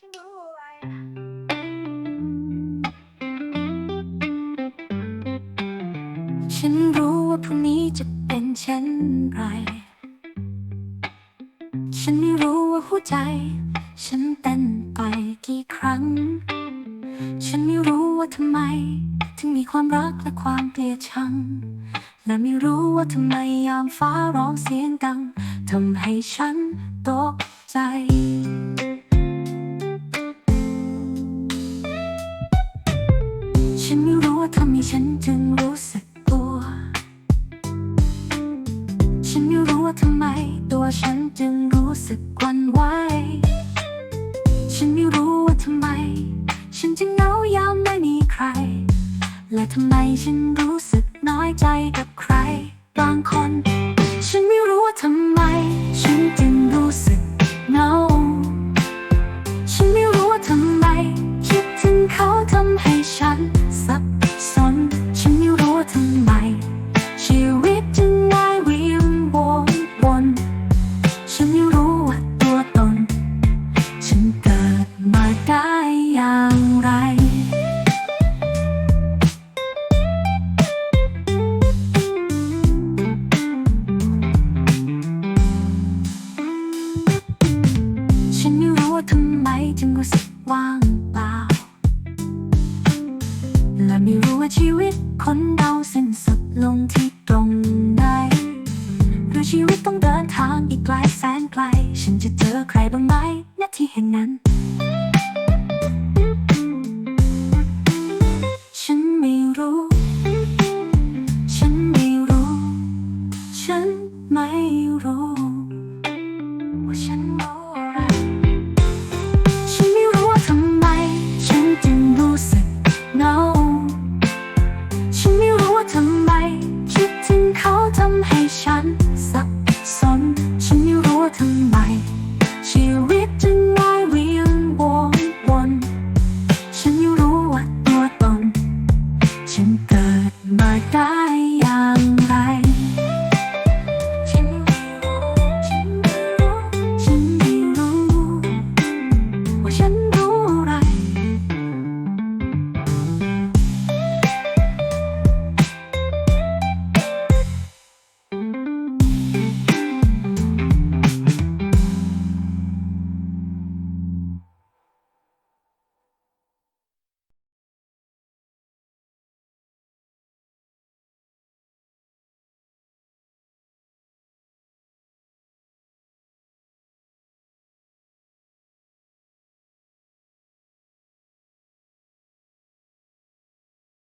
ฉันรู้ไว้ฉันรู้ว่าพรุ่งนี้จะเป็นเช่นไร ฉันไม่รู้ว่าหัวใจ ฉันเต้นไปกี่ครั้ง ฉันไม่รู้ว่าทำไม ถึงมีความรักและความเกลียดชัง และไม่รู้ว่าทำไมยามฟ้าร้องเสียงดังทำให้ฉันตกใจ ฉันไม่รู้ว่าทำไมฉันจึงรู้สึกกลัว ฉันไม่รู้ว่าทำไมตัวฉันจึงรู้สึกกวั่นไหว ฉันไม่รู้ว่าทำไม ฉันจึงเหงายามไม่มีใคร และทำไมฉันรู้สึกน้อยใจกับ ทำไมจึงรู้สึกว่างเปล่า และไม่รู้ว่าชีวิตคนเราสิ้นสุดลงที่ตรงไหนหรือชีวิตต้องเดินทางอีกไกลแสนไกล ฉันจะเจอใครบ้างไหมณที่แห่งนั้น she